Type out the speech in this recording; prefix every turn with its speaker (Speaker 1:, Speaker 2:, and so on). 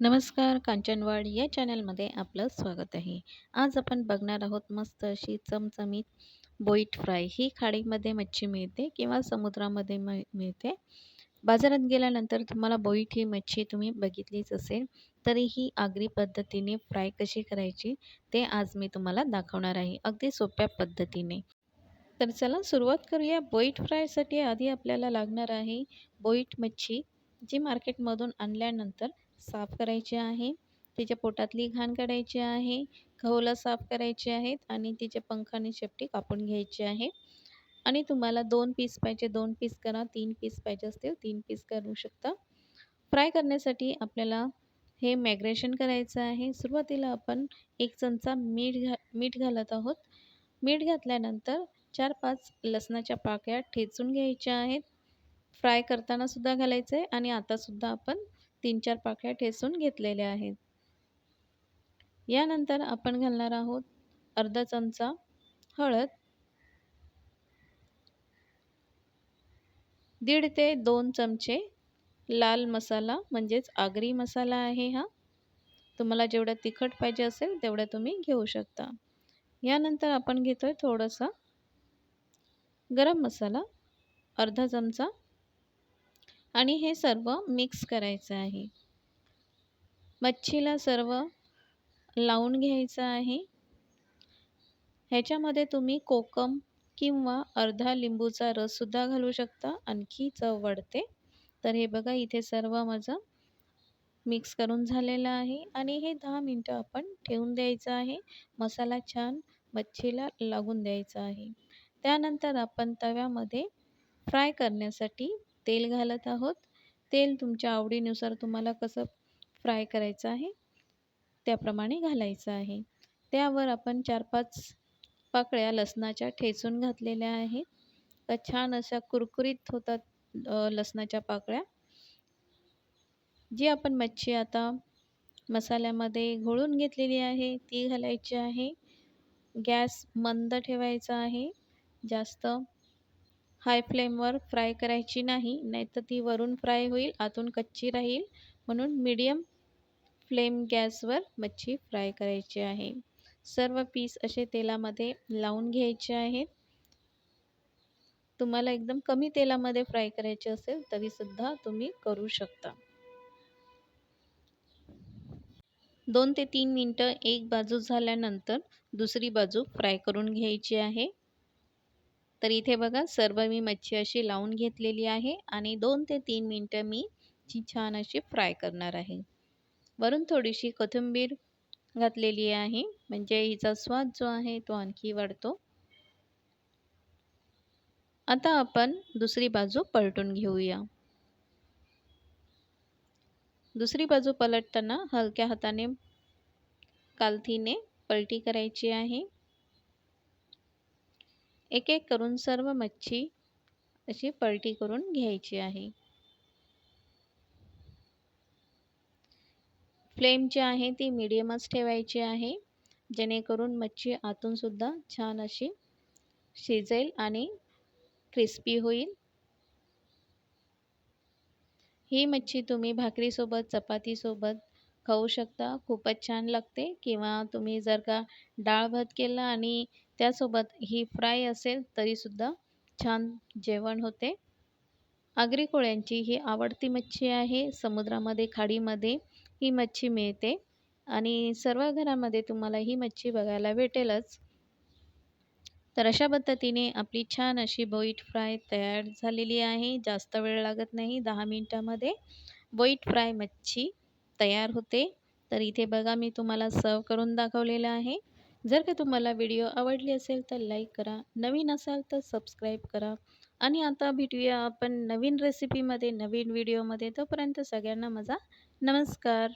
Speaker 1: नमस्कार कांचनवाड या चॅनलमध्ये आपलं स्वागत आहे. आज आपण बघणार आहोत मस्त अशी चमचमीत बोईट फ्राय. ही खाडीमध्ये मच्छी मिळते किंवा समुद्रामध्ये मिळते. बाजारात गेल्यानंतर तुम्हाला बोईट ही मच्छी तुम्ही बघितलीच असेल तरीही आगरी पद्धतीने फ्राय कशी करायची ते आज मी तुम्हाला दाखवणार आहे. अगदी सोप्या पद्धतीने. तर चला सुरुवात करूया. बोईट फ्रायसाठी आधी आपल्याला लागणार आहे बोईट मच्छी जी मार्केटमधून आणल्यानंतर साफ करायची आहे. तिच्या पोटातली घाण काढायची आहे. खवलं साफ करायचे आहेत आणि तिचे पंख आणि शेपटी कापून घ्यायची आहे. आणि तुम्हाला दोन पीस पाहिजे. दोन पीस करा. तीन पीस पाहिजे असतील तीन पीस करू शकता. फ्राय करण्यासाठी आपल्याला हे मॅग्रेशन करायचं आहे. सुरुवातीला आपण एक चमचा मीठ घा मीठ घालत आहोत. मीठ घातल्यानंतर चार पाच लसणाच्या पाकळ्या ठेचून घ्यायच्या आहेत. फ्राय करतानासुद्धा घालायचं आहे आणि आतासुद्धा आपण तीन चार पाकळ्या ठेसून घेतलेल्या आहेत. यानंतर आपण घालणार आहोत अर्धा चमचा हळद. दीड ते दोन चमचे लाल मसाला म्हणजेच आगरी मसाला आहे हा. तुम्हाला जेवढं तिखट पाहिजे असेल तेवढं तुम्ही घेऊ शकता. यानंतर आपण घेतोय थोडासा गरम मसाला अर्धा चमचा आणि हे सर्व मिक्स करायचं आहे. मच्छीला सर्व लावून घ्यायचं आहे. ह्याच्यामध्ये तुम्ही कोकम किंवा अर्धा लिंबूचा रससुद्धा घालू शकता. आणखी चव वाढते. तर हे बघा इथे सर्व माझं मिक्स करून झालेलं आहे. आणि हे दहा मिनटं आपण ठेवून द्यायचं आहे. मसाला छान मच्छीला लागून द्यायचा आहे. त्यानंतर आपण तव्यामध्ये फ्राय करण्यासाठी तेल घालत आहोत. तेल तुमच्या आवडीनुसार तुम्हाला कसं फ्राय करायचं आहे त्याप्रमाणे घालायचं आहे. त्यावर आपण चार पाच पाकळ्या लसणाच्या ठेचून घातलेल्या आहेत. तर छान अशा कुरकुरीत होतात लसणाच्या पाकळ्या. जी आपण मच्छी आता मसाल्यामध्ये घोळून घेतलेली आहे ती घालायची आहे. गॅस मंद ठेवायचा आहे. जास्त हाय फ्लेमवर फ्राय करायची नाही नाहीतर ती वरून फ्राय होईल आतून कच्ची राहील. म्हणून मीडियम फ्लेम गॅसवर मच्छी फ्राय करायची आहे. सर्व पीस असे तेलामध्ये लावून घ्यायचे आहेत. तुम्हाला एकदम कमी तेलामध्ये फ्राय करायचे असेल तरीसुद्धा तुम्ही करू शकता. दोन ते तीन मिनटं एक बाजू झाल्यानंतर दुसरी बाजू फ्राय करून घ्यायची आहे. तर इथे बघा सर्व मी मच्छी अशी लावून घेतलेली आहे आणि दोन ते तीन मिनटं मी ची छान अशी फ्राय करणार आहे. वरून थोडीशी कोथिंबीर घातलेली आहे म्हणजे हिचा स्वाद जो आहे तो आणखी वाढतो. आता आपण दुसरी बाजू पलटून घेऊया. दुसरी बाजू पलटताना हलक्या हाताने कालथीने पलटी करायची आहे. एक एक करून सर्व मच्छी अशी पलटी करून घ्यायची आहे. फ्लेम जी आहे ती मिडियमच ठेवायची आहे. जेणेकरून मच्छी आतूनसुद्धा छान अशी शिजेल आणि क्रिस्पी होईल. ही मच्छी तुम्ही भाकरीसोबत चपातीसोबत खाऊ शकता. खूपच छान लागते. किंवा तुम्ही जर का डाळ भात केला आणि त्यासोबत ही फ्राय असेल तरीसुद्धा छान जेवण होते. आगरी कोळ्यांची ही आवडती मच्छी आहे. समुद्रामध्ये खाडीमध्ये ही मच्छी मिळते. आणि सर्व घरामध्ये तुम्हाला ही मच्छी बघायला भेटेलच. तर अशा पद्धतीने आपली छान अशी बोईट फ्राय तयार झालेली आहे. जास्त वेळ लागत नाही दहा मिनटामध्ये. बोईट फ्राय मच्छी तयार होते. तर इथे बघा मी तुम्हाला सर्व करून दाखवलेलं आहे. जर का तुम्हाला व्हिडिओ आवडली असेल तर लाईक करा. नवीन असाल तर सबस्क्राईब करा. आणि आता भेटूया आपण नवीन रेसिपीमध्ये नवीन व्हिडिओमध्ये तोपर्यंत सगळ्यांना माझा नमस्कार.